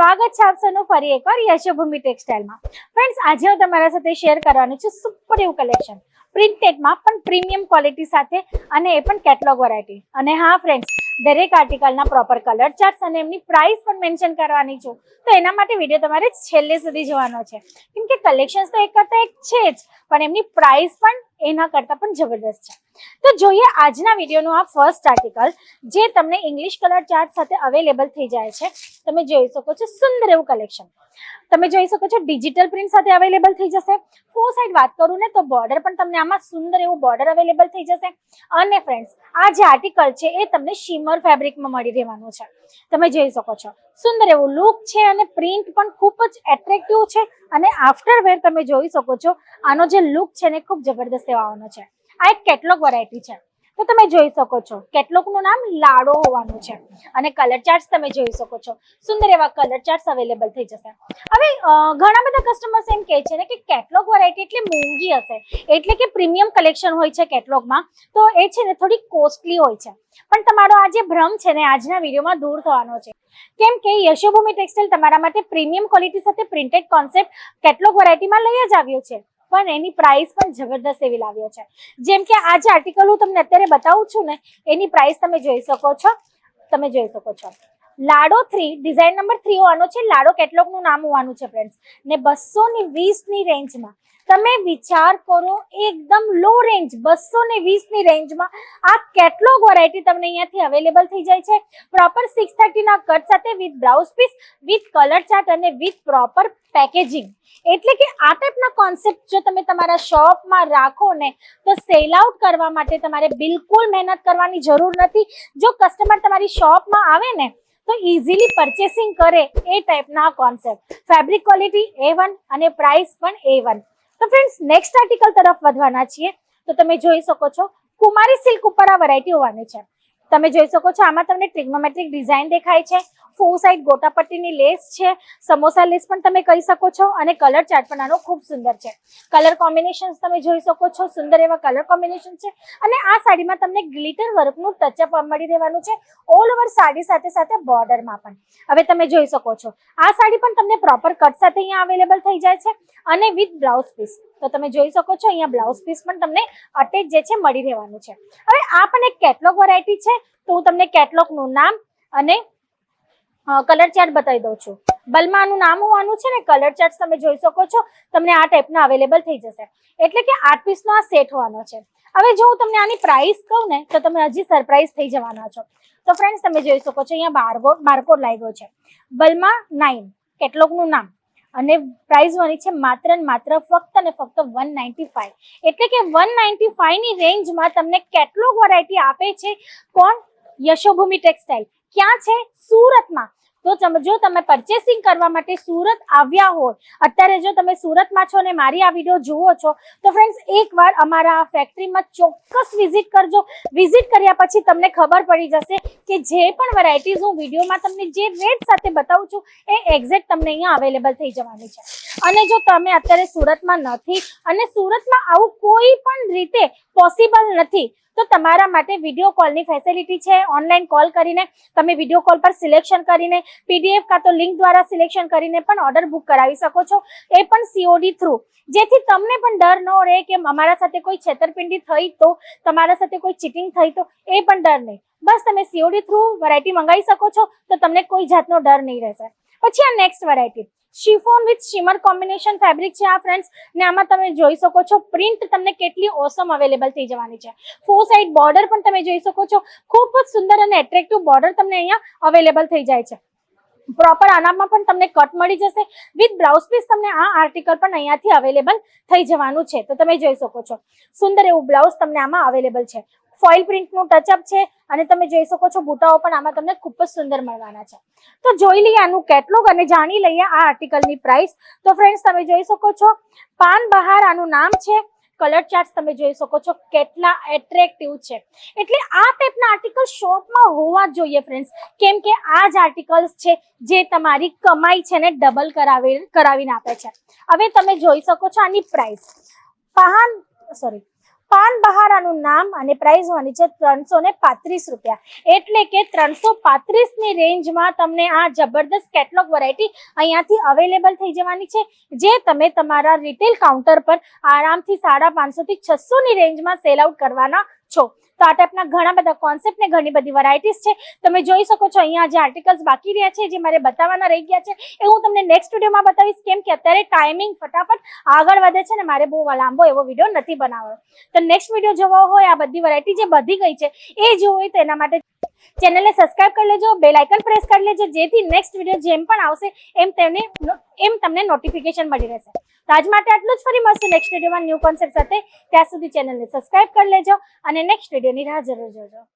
સ્વાગત છે આપ સૌનું ફરી એકવાર યશોભૂમિ ટેક્સટાઇલમાં. ફ્રેન્ડ્સ આજે હું તમારા સાથે શેર કરવાની છું સુપર એવું કલેક્શન પ્રિન્ટેડમાં પણ પ્રીમિયમ ક્વોલિટી સાથે અને એ પણ કેટલોગ વેરાયટી અને હા ફ્રેન્ડ્સ દરેક આર્ટિકલના પ્રોપર કલર ચાર્ટ્સ અને એમની પ્રાઇસ પણ મેન્શન કરવાની છું. તો એના માટે વીડિયો તમારે છેલ્લે સુધી જોવાનો છે. કેમ કે કલેક્શન્સ તો એક કરતાં એક છે જ, પણ એમની પ્રાઇસ પણ એના કરતાં પણ જબરદસ્ત છે. તો જોઈએ આજના વિડીયોનું આ ફર્સ્ટ આર્ટિકલ જે તમને ઇંગ્લિશ કલર ચાર્ટ સાથે અવેલેબલ થઈ જાય છે. તમે જોઈ શકો છો સુંદર એવું કલેક્શન તમે જોઈ શકો છો ડિજિટલ પ્રિન્ટ સાથે અવેલેબલ થઈ જશે. ફોર સાઈડ વાત કરું ને તો બોર્ડર પણ તમને આમાં સુંદર એવું બોર્ડર અવેલેબલ થઈ જશે. અને ફ્રેન્ડ્સ આ જે આર્ટિકલ છે એ તમને શિમર ફેબ્રિકમાં મળી રહેવાનું છે. તમે જોઈ શકો છો. સુંદર એવો લુક છે અને પ્રિન્ટ પણ ખૂબ જ એટ્રેક્ટિવ છે. અને આફ્ટર વેર તમે જોઈ શકો છો. આનો જે લુક છે ને ખૂબ જબરદસ્ત આવવાનો છે. આ એક કેટલોગ વેરાયટી છે. તો તમે જોઈ શકો છો. કેટલોકનું નામ લાડો હોવાનું છે. અને કલર ચાર્ટ્સ તમે જોઈ શકો છો. સુંદર એવા કલર ચાર્ટ્સ અવેલેબલ થઈ જશે. હવે ઘણા બધા કસ્ટમર્સ એમ કહે છે ને કે કેટલોગ વેરાયટી એટલી મોંઘી હશે. એટલે કે પ્રીમિયમ કલેક્શન હોય છે કેટલોગમાં તો એ છે ને થોડી કોસ્ટલી હોય છે. પણ તમારો આ જે ભ્રમ છે ને આજના વિડીયોમાં દૂર થવાનો છે. કેમ કે યશોભૂમિ ટેક્સટાઇલ તમારા માટે પ્રીમિયમ ક્વોલિટી સાથે પ્રિન્ટેડ કોન્સેપ્ટ કેટલોગ વેરાયટીમાં લઈ જ આવ્યો છે. પણ એની પ્રાઇસ પણ જબરદસ્ત એવી લાવ્યો છે. જેમ કે આ જે આર્ટિકલ હું તમને અત્યારે બતાવું છું ને, એની પ્રાઇસ તમે જોઈ શકો છો. તમે જોઈ શકો છો. લાડો થ્રી ડિઝાઇન નંબર થ્રી હોવાનો છે. લાડો કેટલોગનું નામ હોવાનું છે ફ્રેન્ડ્સ ને બસો ની વીસની રેન્જમાં તમે વિચાર કરો, એકદમ લો રેન્જ બસો ને વીસની રેન્જમાં આ કેટલોગ વેરાયટી તમને અહીંયાથી અવેલેબલ થઈ જાય છે? પ્રોપર સિક્સ થર્ટીના કટ સાથે with blouse piece with colour chart અને વિથ પ્રોપર પેકેજિંગ એટલે કે આ ટાઈપના કોન્સેપ્ટ જો તમે તમારા શોપમાં રાખો ને, તો સેલ આઉટ કરવા માટે તમારે બિલકુલ મહેનત કરવાની જરૂર નથી. જો કસ્ટમર તમારી શોપમાં આવે ને તો ઇઝીલી પરચેસિંગ કરે એ ટાઈપના કોન્સેપ્ટ ફેબ્રિક ક્વોલિટી એ અને પ્રાઇસ પણ એ તો ફ્રેન્ડ્સ નેક્સ્ટ આર્ટિકલ તરફ વધવાના છીએ. તો તમે જોઈ શકો છો, કુમારી સિલ્ક ઉપર આ વેરાયટી હોવાની છે. તમે જોઈ શકો છો, આમાં તમને ટ્રિગ્નોમેટ્રિક ડિઝાઇન દેખાય છે. ફોર સાઈડ ગોટાપટ્ટીની લેસ છે. સમોસા લેસ પણ તમે કહી શકો છો અને કલર ચાર્ટ પણ આનો ખૂબ સુંદર છે. કલર કોમ્બિનેશન તમે જોઈ શકો છો, સુંદર એવા કલર કોમ્બિનેશન છે અને આ સાડીમાં તમને ગ્લિટર વર્કનું ટચઅપ મળી રહેવાનું છે ઓલ ઓવર સાડી સાથે સાથે બોર્ડરમાં પણ. હવે તમે જોઈ શકો છો, આ સાડી પણ તમને પ્રોપર કટ સાથે અહીંયા અવેલેબલ થઈ જાય છે અને વિથ બ્લાઉઝ પીસ તો તમે જોઈ શકો છો, અહીંયા બ્લાઉઝ પીસ પણ તમને અટેચ જે છે મળી રહેવાનું છે. હવે આ પણ એક કેટલોગ વેરાયટી છે. તો હું તમને કેટલોગનું નામ અને કલર ચાર્ટ બતાવી દઉં છું. બલમાનું નામ હોવાનું છે ને કલર ચાર્ટ તમે જોઈ શકો છો. તમને આ ટાઈપના અવેલેબલ થઈ જશે. એટલે કે આઠ પીસનો આ સેટ હોવાનો છે. હવે જો હું તમને આની પ્રાઇસ કહું ને, તો તમે હજી સરપ્રાઈઝ થઈ જવાના છો. તો ફ્રેન્ડ્સ તમે જોઈ શકો છો, અહીંયા બારકોડ બારકોડ લાગ્યો છે. બલમા નાઇન કેટલોગનું નામ. અને પ્રાઇસ વની છે માત્ર ને માત્ર ફક્ત ને ફક્ત વન નાઇન્ટી એટલે કે વન નાઇન્ટી ફાઈવની રેન્જમાં તમને કેટલોગ વેરાયટી આપે છે કોણ? યશોભૂમિ ટેક્સટાઇલ ક્યાં છે? સુરતમાં. તો જો તમે પરચેસિંગ કરવા માટે સુરત આવ્યા હોય અત્યારે જો તમે સુરતમાં છો ને મારી આ વીડિયો જુઓ છો, તો ફ્રેન્ડ્સ એકવાર અમારા આ ફેક્ટરીમાં ચોક્કસ વિઝિટ કરજો. વિઝિટ કર્યા પછી તમને ખબર પડી જશે કે જે પણ વેરાયટીઝ હું વિડીયોમાં તમને જે રેટ સાથે બતાવું છું, એ એક્ઝેક્ટ તમને અહીંયા અવેલેબલ થઈ જવાની છે. અને જો તમે અત્યારે સુરતમાં નથી, અને સુરતમાં આવું કોઈ પણ રીતે પોસિબલ નથી તો તમારા માટે વીડિયો કોલની ફેસિલિટી છે. ઓનલાઈન કોલ કરીને તમે વીડિયો કોલ પર સિલેક્શન કરીને પીડીએફ કાં તો લિંક દ્વારા સિલેક્શન કરીને પણ ઓર્ડર બુક કરાવી શકો છો. એ પણ સીઓડી થ્રુ જેથી તમને પણ ડર ન રહે કે અમારા સાથે કોઈ છેતરપિંડી થઈ તો, તમારા સાથે કોઈ ચીટિંગ થઈ તો, એ પણ ડર નહીં. બસ તમે સીઓડી થ્રુ વેરાયટી મંગાવી શકો છો તો તમને કોઈ જાતનો ડર નહીં રહેશે. પછી આ next variety chiffon with shimmer combination fabric છે આ ફ્રેન્ડ્સ ને આમાં તમે જોઈ શકો છો પ્રિન્ટ તમને કેટલી ઓસમ અવેલેબલ થઈ જવાની છે. ફોર સાઈડ બોર્ડર પણ તમે જોઈ શકો છો. ખૂબ જ સુંદર અને એટ્રેક્ટિવ બોર્ડર તમને અહીંયા અવેલેબલ થઈ જાય છે. પ્રોપર આનામાં પણ તમને કટ મળી જશે. વિથ બ્લાઉઝ પીસ તમને આ આર્ટિકલ પણ અહીંયાથી અવેલેબલ થઈ જવાનું છે. તો તમે જોઈ શકો છો. સુંદર એવું બ્લાઉઝ તમને આમાં અવેલેબલ છે. ફોઇલ પ્રિન્ટનું ટચઅપ છે અને તમે જોઈ શકો છો બુટાઓ પણ આમાં તમને ખૂબ જ સુંદર મળવાના છે. તો જોઈ લઈએ આનું કેટલોગ અને જાણી લઈએ આ આર્ટિકલની પ્રાઇસ તો ફ્રેન્ડ્સ તમે જોઈ શકો છો પાન બહાર આનું નામ છે. કલર ચાર્ટ તમે જોઈ શકો છો કેટલા એટ્રેક્ટિવ છે. એટલે આ ટાઈપના આર્ટિકલ શોપમાં હોવા જ જોઈએ ફ્રેન્ડ્સ કેમ કે આ જ આર્ટિકલ્સ છે જે તમારી કમાઈ છે ને ડબલ કરાવી, કરાવીને આપે છે. હવે તમે જોઈ શકો છો આની પ્રાઇસ પાન સોરી પાન બહારાનું નામ અને પ્રાઇસ હોવાની છે ત્રણસો ને પાંત્રીસ રૂપિયા. એટલે કે ત્રણસો પાંત્રીસની રેન્જમાં તમને આ જબરદસ્ત કેટલોગ વેરાયટી અહીંયાથી અવેલેબલ થઈ જવાની છે, જે તમે તમારા રિટેલ કાઉન્ટર પર આરામથી સાડા પાંચસો થી છસો ની રેન્જમાં સેલ આઉટ કરવાના છો. તો આ ટાઈપના ઘણા બધા કોન્સેપ્ટ ને ઘણી બધી વેરાયટીઝ છે. તમે જોઈ શકો છો અહીંયા જે આર્ટિકલ્સ બાકી રહ્યા છે, જે મારે બતાવવાના રહી ગયા છે, એ હું તમને નેક્સ્ટ વિડીયોમાં બતાવીશ કેમ કે અત્યારે ટાઈમિંગ ફટાફટ આગળ વધે છે ને મારે બહુ લાંબો એવો વીડિયો નથી બનાવવાનો. તો નેક્સ્ટ વીડિયો જોવો હોય, આ બધી વેરાયટી જે બધી ગઈ છે, એ જોવી હોય તો એના માટે ચેનલને સબસ્ક્રાઇબ કરી લેજો, બેલ આઇકન પ્રેસ કરી લેજો, જેથી નેક્સ્ટ વીડિયો જેમ પણ આવશે, એમ તેને એમ તમને નોટિફિકેશન મળી રહેશે. તો આજ માટે આટલું જ, ફરી મળશું નેક્સ્ટ વિડીયોમાં ન્યૂ કોન્સેપ્ટ સાથે. ત્યાં સુધી ચેનલને સબસ્ક્રાઇબ કરી લેજો અને નેક્સ્ટ વિડીયોની રાહ જરૂર જોજો.